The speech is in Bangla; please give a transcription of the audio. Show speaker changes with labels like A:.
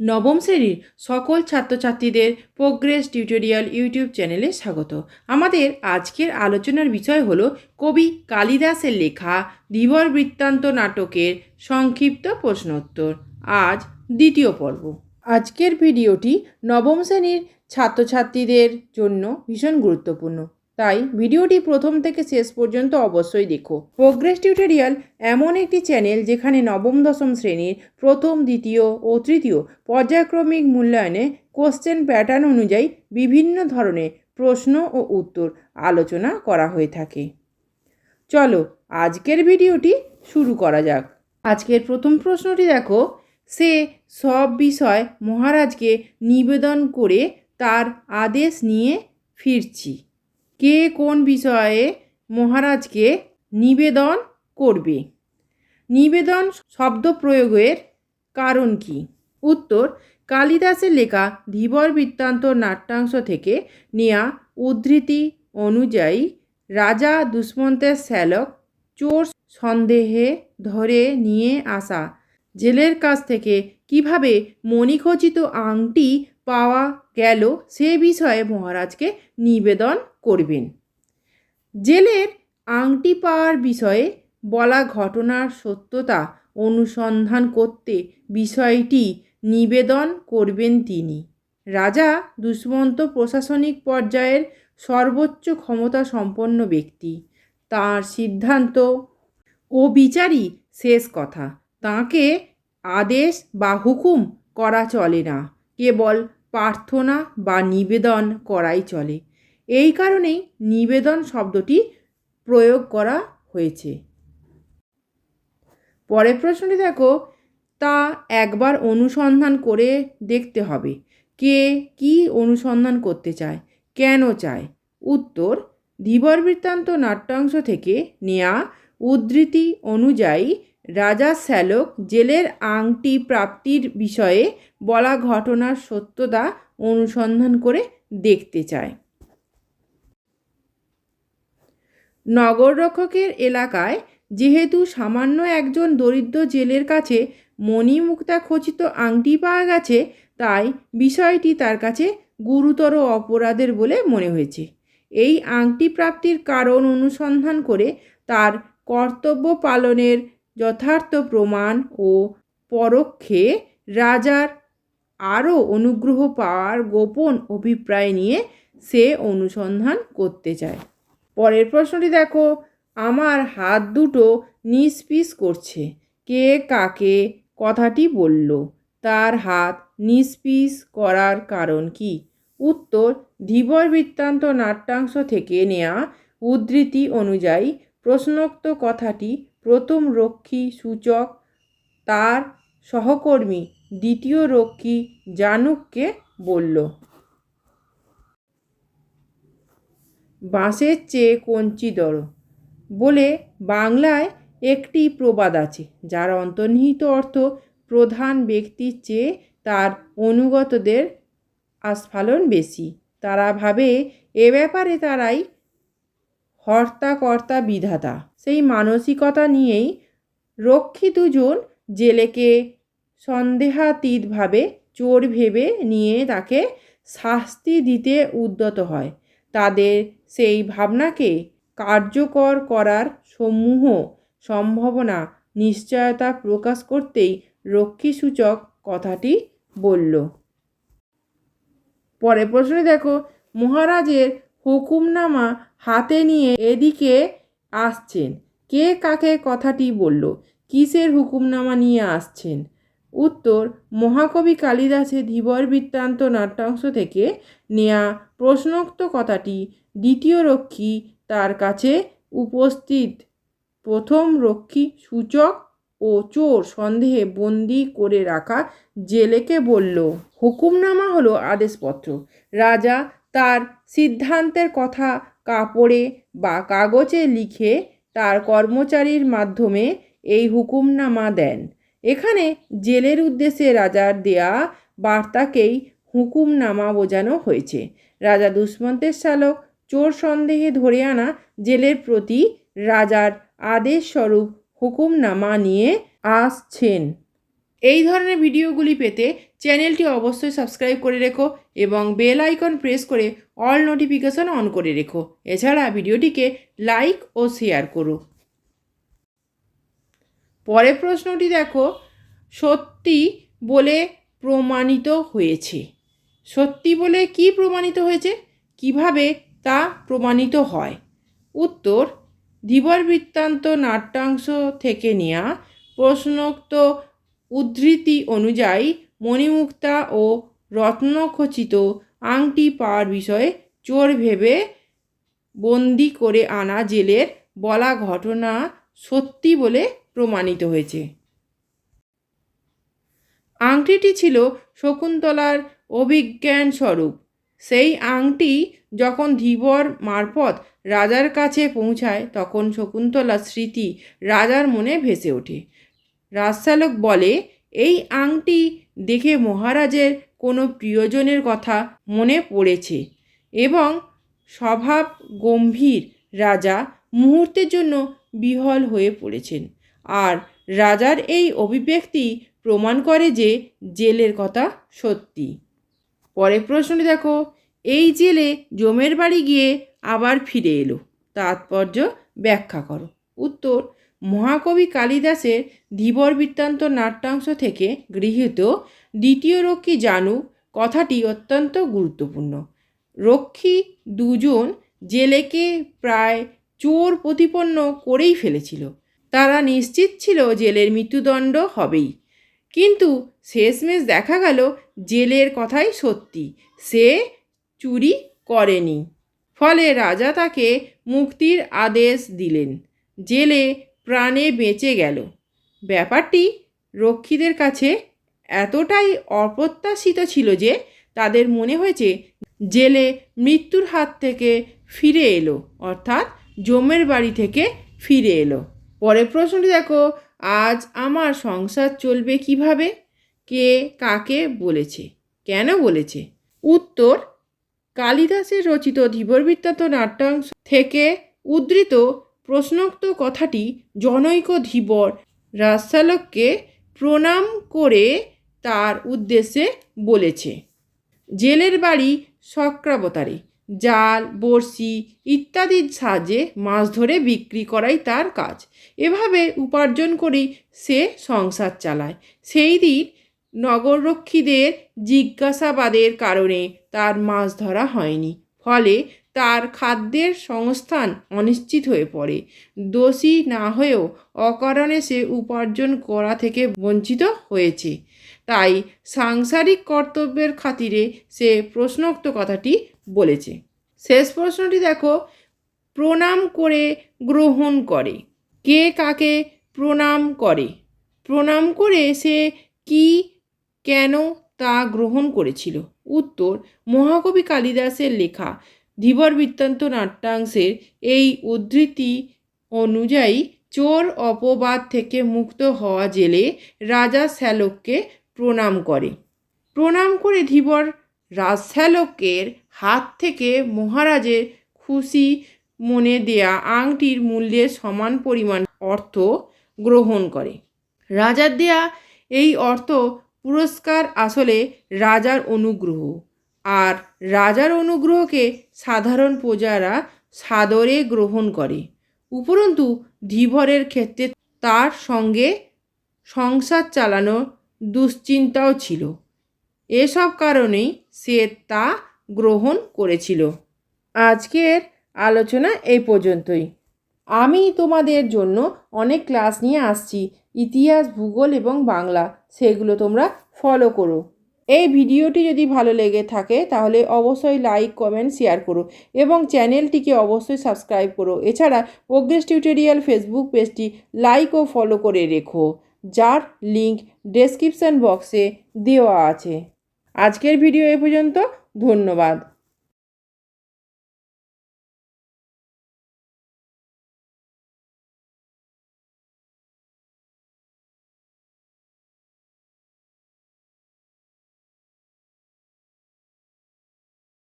A: নবম শ্রেণির সকল ছাত্রছাত্রীদের প্রোগ্রেস টিউটোরিয়াল ইউটিউব চ্যানেলে স্বাগত। আমাদের আজকের আলোচনার বিষয় হলো কবি কালিদাসের লেখা ধীবর বৃত্তান্ত নাটকের সংক্ষিপ্ত প্রশ্নোত্তর। আজ দ্বিতীয় পর্ব। আজকের ভিডিওটি নবম শ্রেণির ছাত্রছাত্রীদের জন্য ভীষণ গুরুত্বপূর্ণ। তাই ভিডিওটি প্রথম থেকে শেষ পর্যন্ত অবশ্যই দেখো। প্রোগ্রেস টিউটোরিয়াল এমন একটি চ্যানেল যেখানে নবম, দশম শ্রেণির প্রথম, দ্বিতীয় ও তৃতীয় পর্যায়ক্রমিক মূল্যায়নে কোশ্চেন প্যাটার্ন অনুযায়ী বিভিন্ন ধরনের প্রশ্ন ও উত্তর আলোচনা করা হয়ে থাকে। চলো আজকের ভিডিওটি শুরু করা যাক। আজকের প্রথম প্রশ্নটি দেখো। সে সব বিষয় মহারাজকে নিবেদন করে তার আদেশ নিয়ে ফিরছি। কে কোন বিষয়ে মহারাজকে নিবেদন করবে? নিবেদন শব্দ প্রয়োগের কারণ কি? উত্তর, কালিদাসের লেখা ধীবর বৃত্তান্ত নাট্যাংশ থেকে নেয়া উদ্ধৃতি অনুযায়ী রাজা দুষ্মন্তের শ্যালক চোর সন্দেহে ধরে নিয়ে আসা। জেলের কাছ থেকে কীভাবে মণিখচিত আংটি পাওয়া গেল সে বিষয়ে মহারাজকে নিবেদন করবেন। জেলের আংটি পাওয়ার বিষয়ে বলা ঘটনার সত্যতা অনুসন্ধান করতে বিষয়টি নিবেদন করবেন তিনি। রাজা দুষ্মন্ত প্রশাসনিক পর্যায়ের সর্বোচ্চ ক্ষমতা সম্পন্ন ব্যক্তি। তার সিদ্ধান্ত ও বিচারই শেষ কথা। তাকে আদেশ বা হুকুম করা চলে না। কেবল প্রার্থনা বা নিবেদন করাই চলে। এই কারণেই নিবেদন শব্দটি প্রয়োগ করা হয়েছে। পরের প্রশ্নটি দেখো, তা একবার অনুসন্ধান করে দেখতে হবে। কে কি অনুসন্ধান করতে চায়? কেন চায়? উত্তর, ধীবর বৃত্তান্ত নাট্যাংশ থেকে নেয়া উদ্ধৃতি অনুযায়ী রাজা শ্যালক জেলের আংটি প্রাপ্তির বিষয়ে বলা ঘটনার সত্যতা অনুসন্ধান করে দেখতে চায়। নগররক্ষকের এলাকায় যেহেতু সামান্য একজন দরিদ্র জেলের কাছে মণিমুক্তা খচিত আংটি পাওয়া গেছে, তাই বিষয়টি তার কাছে গুরুতর অপরাধের বলে মনে হয়েছে। এই আংটি প্রাপ্তির কারণ অনুসন্ধান করে তার কর্তব্য পালনের যথার্থ প্রমাণ ও পরোক্ষে রাজার আরও অনুগ্রহ পাওয়ার গোপন অভিপ্রায় নিয়ে সে অনুসন্ধান করতে চায়। পরের প্রশ্নটি দেখো, আমার হাত দুটো নিষ্পিস করছে। কে কাকে কথাটি বলল? তার হাত নিষ্পিস করার কারণ কি? উত্তর ধীবর বৃত্তান্ত নাট্যাংশ থেকে নেয়া উদ্ধৃতি অনুযায়ী প্রশ্নোক্ত কথাটি প্রথম রক্ষী সূচক তার সহকর্মী দ্বিতীয় রক্ষী জানুককে বলল। বাঁশের চেয়ে কঞ্চি কঞ্চিদর বলে বাংলায় একটি প্রবাদ আছে, যার অন্তর্নিহিত অর্থ প্রধান ব্যক্তির চেয়ে তার অনুগতদের আস্ফালন বেশি। তারা ভাবে এ ব্যাপারে তারাই হর্তা কর্তা বিধাতা। সেই মানসিকতা নিয়েই রক্ষী দুজন জেলেকে সন্দেহাতীতভাবে, চোর ভেবে নিয়ে তাকে শাস্তি দিতে উদ্যত হয়। তাদের সেই ভাবনাকে কার্যকর করার সমূহ সম্ভাবনা নিশ্চয়তা প্রকাশ করতেই রক্ষীসূচক কথাটি বলল। পরে প্রশ্নে দেখো, মহারাজের হুকুমনামা হাতে নিয়ে এদিকে আসছেন। কে কাকে কথাটি বলল? কিসের হুকুমনামা নিয়ে আসছেন? উত্তর, মহাকবি কালিদাসের ধীবর বৃত্তান্ত নাট্যাংশ থেকে নেয়া প্রশ্নোক্ত কথাটি দ্বিতীয় রক্ষী তার কাছে উপস্থিত। প্রথম রক্ষী সূচক ও চোর সন্দেহে বন্দি করে রাখা জেলেকে বলল, হুকুমনামা হলো আদেশপত্র। রাজা তার সিদ্ধান্তের কথা কাপড়ে বা কাগজে লিখে তার কর্মচারীর মাধ্যমে এই হুকুমনামা দেন। এখানে জেলের উদ্দেশ্যে রাজার দেয়া বার্তাকেই হুকুমনামা বোঝানো হয়েছে। রাজা দুষ্মন্তের শালক চোর সন্দেহে ধরে আনা জেলের প্রতি রাজার আদেশ স্বরূপ হুকুমনামা নিয়ে আসছেন। এই ধরনের ভিডিওগুলি পেতে চ্যানেলটি অবশ্যই সাবস্ক্রাইব করে রেখো এবং বেল আইকন প্রেস করে অল নোটিফিকেশন অন করে রেখো। এছাড়া ভিডিওটিকে লাইক ও শেয়ার করো। পরের প্রশ্নটি দেখো, সত্যি বলে প্রমাণিত হয়েছে। সত্যি বলে কি প্রমাণিত হয়েছে? কীভাবে তা প্রমাণিত হয়? উত্তর ধীবর বৃত্তান্ত নাট্যাংশ থেকে নেওয়া প্রশ্নোক্ত উদ্ধৃতি অনুযায়ী মণিমুক্তা ও রত্নখচিত আংটি পাওয়ার বিষয়ে চোর ভেবে বন্দি করে আনা জেলের বলা ঘটনা সত্যি বলে প্রমাণিত হয়েছে। আংটিটি ছিল শকুন্তলার অভিজ্ঞান স্বরূপ সেই আংটি যখন ধীবর মারফত রাজার কাছে পৌঁছায়, তখন শকুন্তলার স্মৃতি রাজার মনে ভেসে ওঠে। রাজশালক বলে, এই আংটি দেখে মহারাজের কোনো প্রিয়জনের কথা মনে পড়েছে এবং স্বভাব গম্ভীর রাজা মুহূর্তের জন্য বিহল হয়ে পড়েছেন। আর রাজার এই অভিব্যক্তি প্রমাণ করে যে জেলের কথা সত্যি। পরের প্রশ্নটি দেখো, এই জেলে জমের বাড়ি গিয়ে আবার ফিরে এলো। তাৎপর্য ব্যাখ্যা করো। উত্তর মহাকবি কালিদাসের ধীবর বৃত্তান্ত নাট্যাংশ থেকে গৃহীত দ্বিতীয় রক্ষী জানু কথাটি অত্যন্ত গুরুত্বপূর্ণ। রক্ষী দুজন জেলেকে প্রায় চোর প্রতিপন্ন করেই ফেলেছিল। তারা নিশ্চিত ছিল জেলের মৃত্যুদণ্ড হবেই। কিন্তু শেষমেশ দেখা গেল জেলের কথাই সত্যি, সে চুরি করেনি। ফলে রাজা তাকে মুক্তির আদেশ দিলেন। জেলে প্রাণে বেঁচে গেল। ব্যাপারটি রক্ষীদের কাছে এতটাই অপ্রত্যাশিত ছিল যে তাদের মনে হয়েছে জেলে মৃত্যুর হাত থেকে ফিরে এলো, অর্থাৎ জমের বাড়ি থেকে ফিরে এলো। পরের প্রশ্নটি দেখো, আজ আমার সংসার চলবে কীভাবে? কে কাকে বলেছে? কেন বলেছে? উত্তর, কালিদাসের রচিত ধীবরবৃত্তান্ত নাট্যাংশ থেকে উদ্ধৃত প্রশ্নোক্ত কথাটি জনৈক ধীবর রাজশালককে প্রণাম করে তার উদ্দেশ্যে বলেছে। জেলের বাড়ি সক্রাবতারে জাল, বড়শি ইত্যাদির সাহায্যে মাছ ধরে বিক্রি করাই তার কাজ। এভাবে উপার্জন করেই সে সংসার চালায়। সেই দিন নগররক্ষীদের জিজ্ঞাসাবাদের কারণে তার মাছ ধরা হয়নি। ফলে তার খাদ্যের সংস্থান অনিশ্চিত হয়ে পড়ে। দোষী না হয়েও অকারণে সে উপার্জন করা থেকে বঞ্চিত হয়েছে। তাই সাংসারিক কর্তব্যের খাতিরে সে প্রশ্নোক্ত কথাটি বলেছে। শেষ প্রশ্নটি দেখো, প্রণাম করে গ্রহণ করে। কে কাকে প্রণাম করে? প্রণাম করে সে কি, কেন তা গ্রহণ করেছিল? উত্তর, মহাকবি কালিদাসের লেখা ধীবর বৃত্তান্ত নাট্যাংশের এই উদ্ধৃতি অনুযায়ী চোর অপবাদ থেকে মুক্ত হওয়া জেলে রাজা শ্যালককে প্রণাম করে। প্রণাম করে ধীবর রাজশ্যালকের হাত থেকে মহারাজের খুশি মনে দেয়া আংটির মূল্যের সমান পরিমাণ অর্থ গ্রহণ করে। রাজার দেয়া এই অর্থ পুরস্কার আসলে রাজার অনুগ্রহ। আর রাজার অনুগ্রহকে সাধারণ প্রজারা সাদরে গ্রহণ করে। উপরন্তু ধীবরের ক্ষেত্রে তার সঙ্গে সংসার চালানো দুশ্চিন্তাও ছিল। এসব কারণেই সে তা গ্রহণ করেছিল। আজকের আলোচনা এই পর্যন্তই। আমি তোমাদের জন্য অনেক ক্লাস নিয়ে আসছি। ইতিহাস, ভূগোল এবং বাংলা, সেগুলো তোমরা ফলো করো। এই ভিডিওটি যদি ভালো লেগে থাকে, তাহলে অবশ্যই লাইক কমেন্ট শেয়ার করো এবং চ্যানেলটিকে অবশ্যই সাবস্ক্রাইব করো। এছাড়া প্রোগ্রেস টিউটোরিয়াল ফেসবুক পেজটি লাইক ও ফলো করে রেখো, যার লিংক ডেসক্রিপশান বক্সে দেওয়া আছে। আজকের ভিডিও এ পর্যন্ত, ধন্যবাদ।